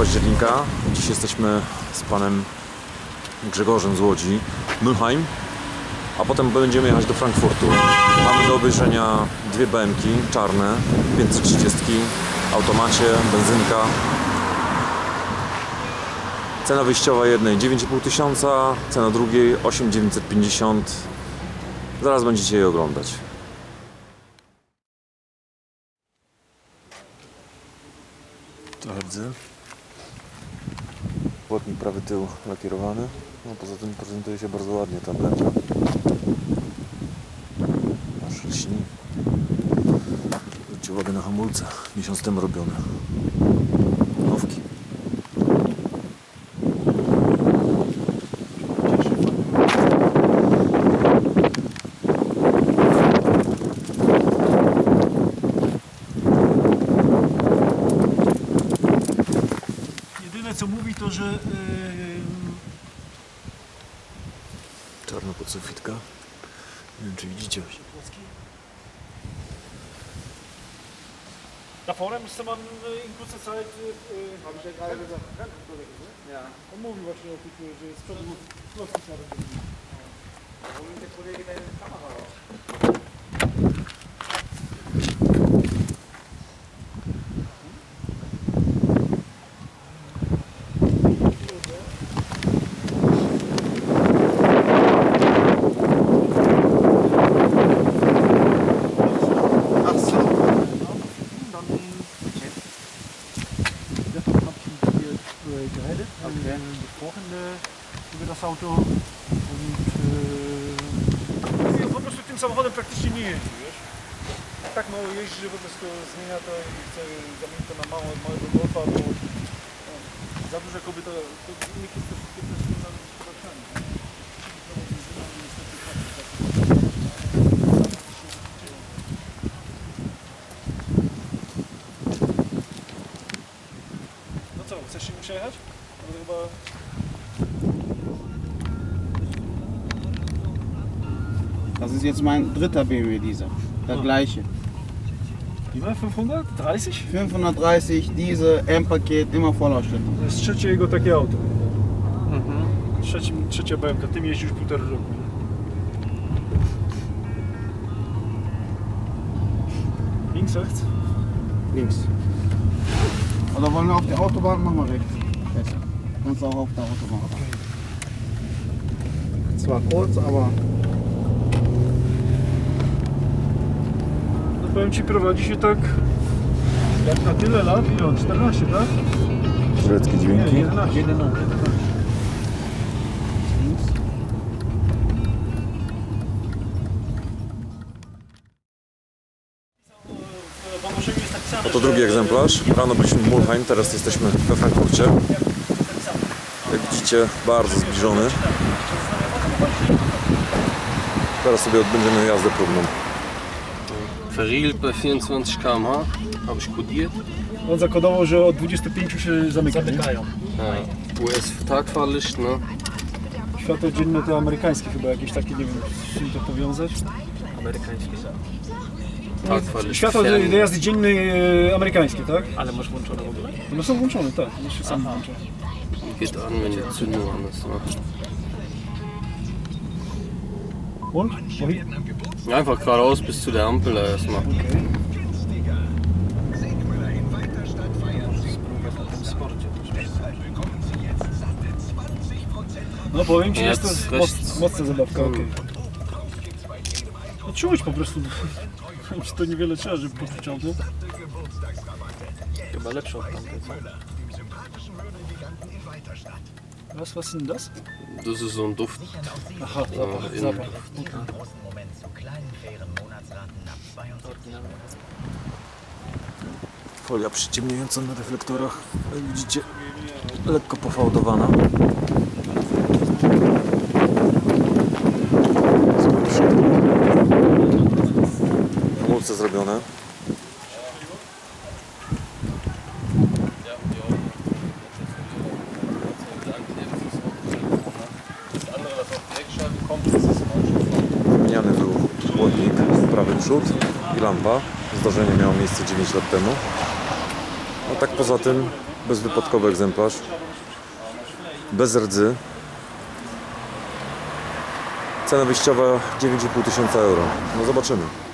października. Dziś jesteśmy z panem Grzegorzem z Łodzi, Mülheim, a potem będziemy jechać do Frankfurtu. Mamy do obejrzenia dwie BMki czarne, 530, automacie, benzynka. Cena wyjściowa jednej 9,5 tysiąca, cena drugiej 8,950. Zaraz będziecie je oglądać. Rdzy. Płotnik prawy tył lakierowany. No poza tym prezentuje się bardzo ładnie ta blenda. Masz lśni. Zwróćcie uwagę na hamulce. Miesiąc temu robione. Mówi to, że yy, Czarna podsufitka. Nie wiem czy widzicie. da vorne müsste man äh, in kurzer Zeit, äh, habe ich ja. On mówi właśnie o tych, że z przodu klocki trzeba będzie. Dann gestern habe ich geredet, äh, gesprochen äh, über das Auto und äh, ja, po prostu tym samochodem praktycznie nie jeździ, wiesz? Tak mało jeździ, że po prostu zmienia to i chce zamienić to na mało, małego golfa, bo no, za duże kobieta, to nikt jest troszeczkę też co, chcesz się przejechać? No chyba Das ist jetzt mein dritter BMW dieser. Der Ah. gleiche. Ile? 530? 530, diese, M-Paket, immer Vollausstattung. To jest trzecie jego takie auto. Trzeci, trzecia BMK, tym jeździł już półtora roku. Links, rechts? Links. Oder wollen wir auf der Autobahn? Machen wir rechts. Besser. Kannst auch auf der Autobahn fahren. Zwar kurz, aber No powiem Ci, prowadzi się tak jak na tyle lat, ile on? 14, tak? Tureckie Nie, dźwięki. 11. 11. Oto że- drugi egzemplarz. Rano byliśmy w Mulheim, teraz jesteśmy we Frankfurcie. Jak widzicie, bardzo zbliżony. Teraz sobie odbędziemy jazdę próbną. Bei 24 km/h, habe ich kodiert. On zakodował, że od 25 się zamyka. Zamykają. Ja. US-Tagfahrlicht, ne? Światło dzienne to amerykańskie chyba jakieś takie, nie wiem, z czym to powiązać. Tagfahrlicht. Światło do do jazdy dziennej e, amerykańskie, tak? Ale masz włączone w ogóle? No są włączone, tak. Jeszcze sam włączę. Geht an, wenn die Zündung an ist. Ne? Włącz? Wohin? Einfach geradeaus bis zu der Ampel da erstmal. Okej. No powiem Ci, jest to Jest moc, rechts. mocna zabawka, okej. No czuć po prostu. Ci, to niewiele trzeba, żeby poczuć auto. Chyba lepsze od tamtej, co? Was, was sind das? Das ist so ein Duft. Aha, So, zapach, in, zapach. Folia przyciemniająca na reflektorach. Jak widzicie, lekko pofałdowana. Hamulce zrobione. Wymieniany był chłodnik, prawy przód i lampa. Zdarzenie miało miejsce 9 lat temu. A tak poza tym, bezwypadkowy egzemplarz. Bez rdzy. Cena wyjściowa 9,5 tysiąca euro. No zobaczymy.